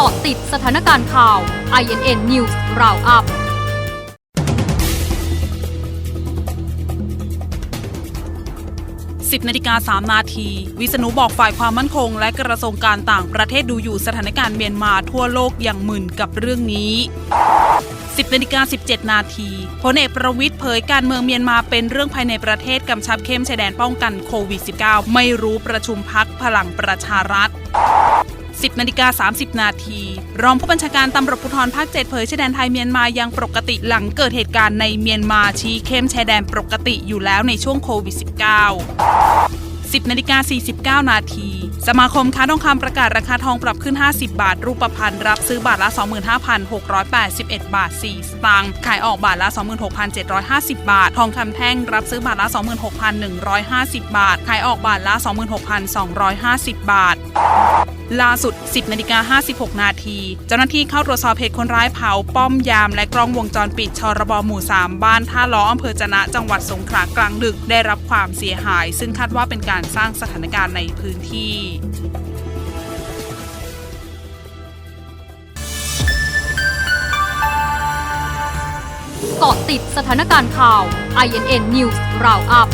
กาะติดสถานการณ์ข่าว INN News Roundup 10นาฬิกา3นาที วิษณุบอกฝ่ายความมั่นคง และกระทรวงการต่างประเทศดูอยู่สถานการณ์เมียนมาทั่วโลกอย่างมึนกับเรื่องนี้ 10นาฬิกา17 นาทีพลเอกประวิทย์เผยการเมืองเมียนมาเป็นเรื่องภายในประเทศกำชับเข้มชายแดนป้องกันโควิด -19 ไม่รู้ประชุมพักพลังประชารัฐ 10นาฬิกา30 นาที รองผู้บัญชาการตำรวจภูธรภาค 7 เผยชายแดนไทยเมียนมายังปกติหลังเกิดเหตุการณ์ในเมียนมาชี้เข้มชายแดนปกติอยู่แล้วในช่วงโควิด -19 10นาฬิกา49 นาที สมาคมค้าทองคำประกาศราคาทองปรับขึ้น 50 บาท รูปพรรณรับซื้อบาทละ 25,681 บาท 4 สตางค์ ขายออกบาทละ 26,750 บาท ทองคำแท่งรับซื้อบาทละ 26,150 บาท ขายออกบาทละ 26,250 บาท ล่าสุด 10นาฬิกา56 นาที เจ้าหน้าที่เข้าตรวจสอบเหตุคนร้ายเผา ป้อมยามและกล้องวงจรปิดชรบหมู่ 3 บ้านท่าล้ออำเภอจนะจังหวัดสงขลากลางดึกได้รับความเสียหาย ซึ่งคาดว่าเป็นการสร้างสถานการณ์ในพื้นที่เกาะติดสถานการณ์ข่าว INN News Roundup